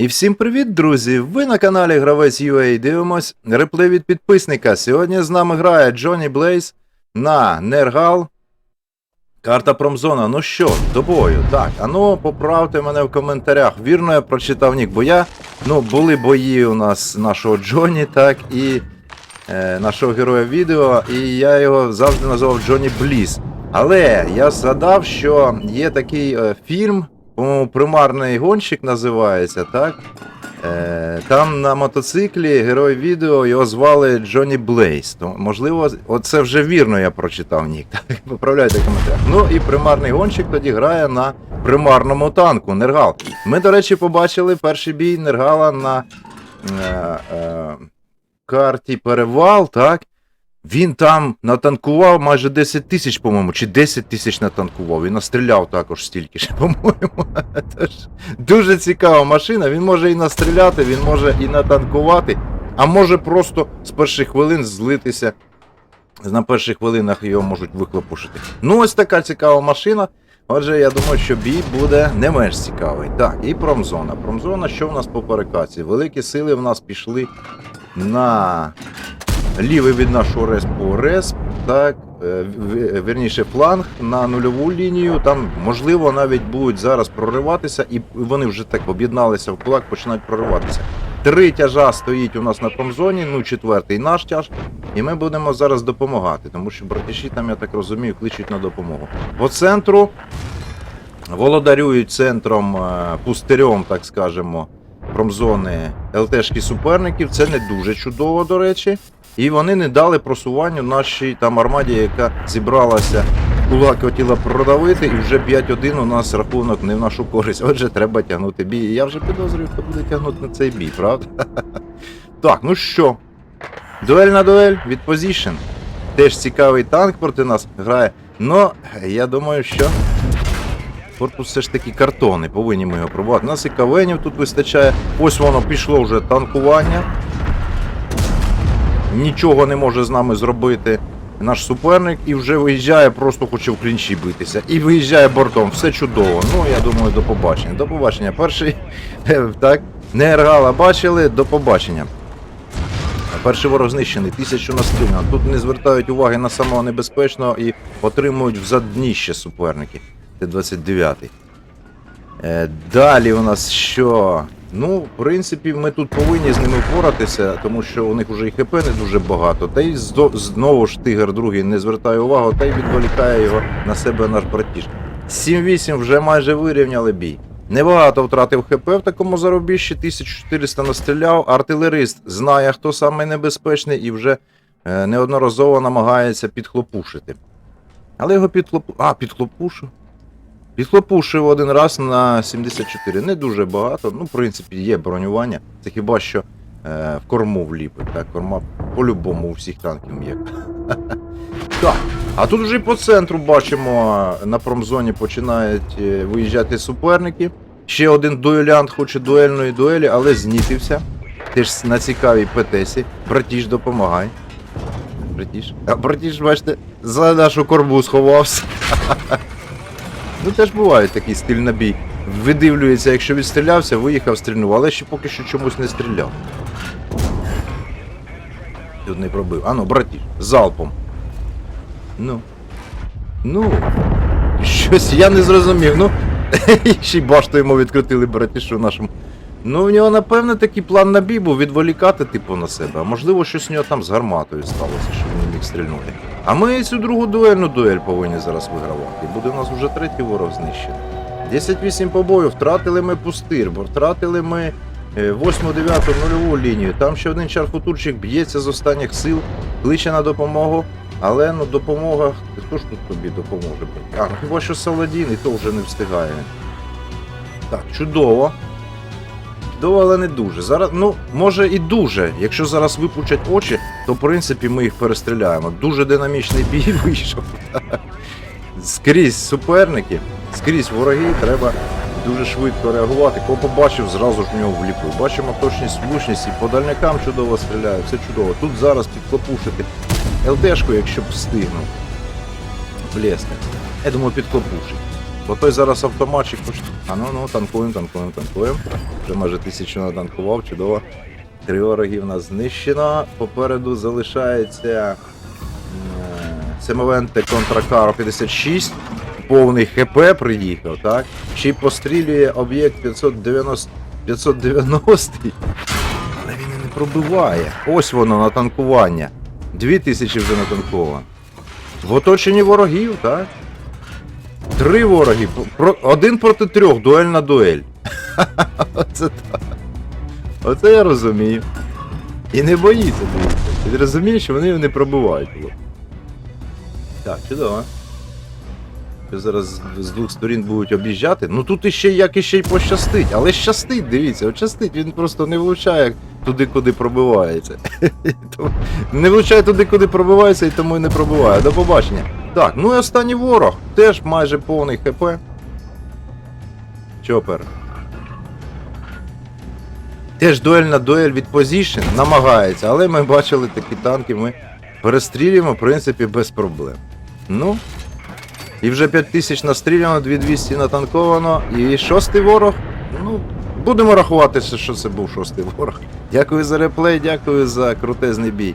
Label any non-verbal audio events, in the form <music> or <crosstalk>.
І всім привіт, друзі! Ви на каналі Гравець UA дивимось реплей від підписника. Сьогодні з нами грає Джонні Блейз на Нергал. Карта Промзона. Ну що, до бою. Так, а ну поправте мене в коментарях. Вірно, я прочитав нік, бо я. Ну, були бої у нас нашого Джонні, так, і е, нашого героя відео, і я його завжди називав Джонні Бліз. Але я згадав, що є такий е, фільм, по-моєму, примарний гонщик називається, так? Е, там на мотоциклі герой відео його звали Джонні Блейз. То, можливо, оце вже вірно я прочитав нік. Так, <laughs> виправляйте в коментарях. Ну і примарний гонщик тоді грає на примарному танку Нергал. Ми, до речі, побачили перший бій Нергала на е, е, карті Перевал, так? Він там натанкував майже 10 тисяч, по-моєму, чи 10 тисяч натанкував. І настріляв також стільки ж, <laughs> по-моєму. Дуже цікава машина. Він може і настріляти, він може і натанкувати, а може просто з перших хвилин злитися. На перших хвилинах його можуть вихлопушити. Ну, ось така цікава машина. Отже, я думаю, що бій буде не менш цікавий. Так, і промзона. Промзона, що в нас по перекаці? Великі сили в нас пішли на лівий від нашого респу респ, так, е, в- вірніше фланг на нульову лінію. Там, можливо, навіть будуть зараз прориватися, і вони вже так об'єдналися в кулак, починають прориватися. Три тяжа стоїть у нас на промзоні, ну четвертий наш тяж. І ми будемо зараз допомагати, тому що братіші там, я так розумію, кличуть на допомогу. По центру володарюють центром е, пустирем, так скажемо, промзони ЛТшки суперників. Це не дуже чудово, до речі. І вони не дали просуванню нашій там армаді, яка зібралася. Кулак хотіла продавити, і вже 5-1 у нас рахунок не в нашу користь. Отже, треба тягнути бій. Я вже підозрюю, хто буде тягнути на цей бій, правда? <laughs> Так, ну що? Дуель на дуель від Position. Теж цікавий танк проти нас грає. Ну, я думаю, що. Корпус все ж таки картони, повинні ми його пробувати. У нас і кавенів тут вистачає. Ось воно пішло вже танкування. Нічого не може з нами зробити наш суперник і вже виїжджає, просто хоче в клінчі битися. І виїжджає бортом. Все чудово. Ну, я думаю, до побачення. До побачення. Перший, е, так, не бачили, до побачення. Перший ворог знищений, тисячу настріляно. Тут не звертають уваги на самого небезпечного і отримують в задніще суперники. Т-29. Е, далі у нас що? Ну, в принципі, ми тут повинні з ними впоратися, тому що у них вже і ХП не дуже багато. Та й знову ж Тигр другий не звертає увагу, та й відволікає його на себе наш братіж. 7-8 вже майже вирівняли бій. Небагато втратив ХП в такому зарубіжжі, 1400 настріляв. Артилерист знає, хто саме небезпечний, і вже е, неодноразово намагається підхлопушити. Але його підхлопу... А, підхлопушив. Підхлопушив один раз на 74. Не дуже багато. Ну, в принципі, є бронювання. Це хіба що е, в корму вліпить. Так, корма по-любому у всіх танків є. <laughs> Так. А тут вже і по центру бачимо, е, на промзоні починають е, виїжджати суперники. Ще один дуелянт хоче дуельної дуелі, але знітився. Теж на цікавій ПТСі. Братіж, допомагай. Братіж. А братіж, бачите, за нашу корбу сховався. <laughs> Ну теж бувають такі стиль на бій. Видивлюється, якщо відстрілявся, виїхав, стрільнув, але ще поки що чомусь не стріляв. Тут не пробив. А ну, братіж, залпом. Ну. Ну. Щось я не зрозумів. Ну. <laughs> Ще й башту йому відкрутили братішу нашому. Ну, в нього, напевне, такий план на бій був відволікати, типу, на себе. А можливо, щось у нього там з гарматою сталося, що міг стрільнути. А ми цю другу дуельну дуель повинні зараз вигравати. Буде у нас вже третій ворог знищений. 10-8 побою, втратили ми пустир, бо втратили ми 8-9 нульову лінію. Там ще один чарфутурчик б'ється з останніх сил, кличе на допомогу. Але ну допомога. Хто ж тут тобі допоможе? А, хіба що Саладін, і то вже не встигає. Так, чудово. Чудово, але не дуже. Зараз, ну, може і дуже. Якщо зараз випучать очі, то в принципі ми їх перестріляємо. Дуже динамічний бій <laughs> вийшов. Скрізь суперники, скрізь вороги, треба дуже швидко реагувати. Кого побачив, зразу ж в нього вліпив. Бачимо точність, влучність і по дальникам чудово стріляє, все чудово. Тут зараз підклопушити ЛТшку, якщо б встигнув. Блесне. Я думаю, підклопушить. Бо той зараз автоматчик поч... А ну ну, танкуємо, танкуємо, танкуємо. Вже майже тисячу натанкував, чудово. Три вороги в нас знищено. Попереду залишається е, Семовенте контракар 56. Повний ХП приїхав, так? Ще й пострілює об'єкт 590 590. Але він і не пробиває. Ось воно на танкування. Дві тисячі вже натанковано. В оточенні ворогів, так? Три вороги. Про, один проти трьох, дуель на <laughs> дуель. Оце так. Оце я розумію. І не боїться. Ти розумієш, що вони його не пробивають. Так, чудово. Зараз з- двох сторін будуть об'їжджати. Ну тут іще як іще й пощастить. Але щастить, дивіться, щастить, він просто не влучає туди, куди пробивається. <laughs> Не влучає туди, куди пробивається, і тому і не пробиває. До побачення. Так, ну і останній ворог. Теж майже повний ХП. Чопер. Теж дуель на дуель від позішн намагається, але ми бачили такі танки, ми перестрілюємо, в принципі, без проблем. Ну. І вже 5000 настріляно, 2200 натанковано. І шостий ворог. Ну, будемо рахувати, що це був шостий ворог. Дякую за реплей, дякую за крутезний бій.